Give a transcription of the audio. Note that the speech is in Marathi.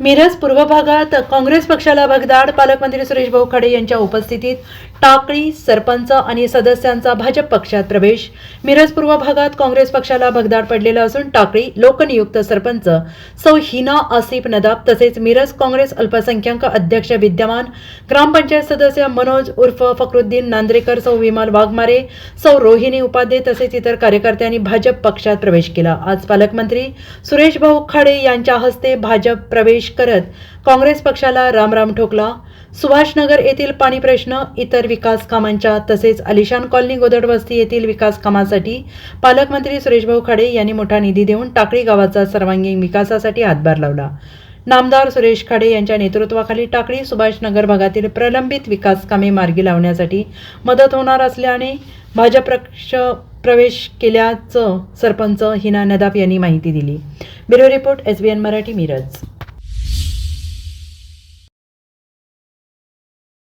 मिरज पूर्व भागात काँग्रेस पक्षाला भगदाड पालकमंत्री सुरेश भाऊ खडे यांच्या उपस्थितीत टाकळी सरपंच आणि सदस्यांचा भाजप पक्षात प्रवेश. मिरज पूर्व भागात काँग्रेस पक्षाला भगदाड पडलेला असून टाकळी लोकनियुक्त सरपंच सौ हिना आसिफ नदाब तसेच मिरज काँग्रेस अल्पसंख्याक अध्यक्ष विद्यमान ग्रामपंचायत सदस्य मनोज उर्फ फखरुद्दीन नांद्रेकर सौ विमाल वाघमारे सौ रोहिणी उपाध्ये तसेच इतर कार्यकर्त्यांनी भाजप पक्षात प्रवेश केला. आज पालकमंत्री सुरेश भाऊ खाडे यांच्या हस्ते भाजप प्रवेश करत काँग्रेस पक्षाला रामराम ठोकला. सुभाषनगर येथील पाणी प्रश्न इतर विकास कामांच्या तसेच अलिशान कॉलनी गोदडवस्ती येथील विकास कामासाठी पालकमंत्री सुरेशभाऊ खाडे यांनी मोठा निधी देऊन टाकळी गावाचा सर्वांगीण विकासासाठी हातभार लावला. नामदार सुरेश खाडे यांच्या नेतृत्वाखाली टाकळी सुभाषनगर भागातील प्रलंबित विकास कामे मार्गी लावण्यासाठी मदत होणार असल्याने भाजप पक्ष प्रवेश केल्याचं सरपंच हिना नदाफ यांनी माहिती दिली. Bureau report S B N Marathi Miraj.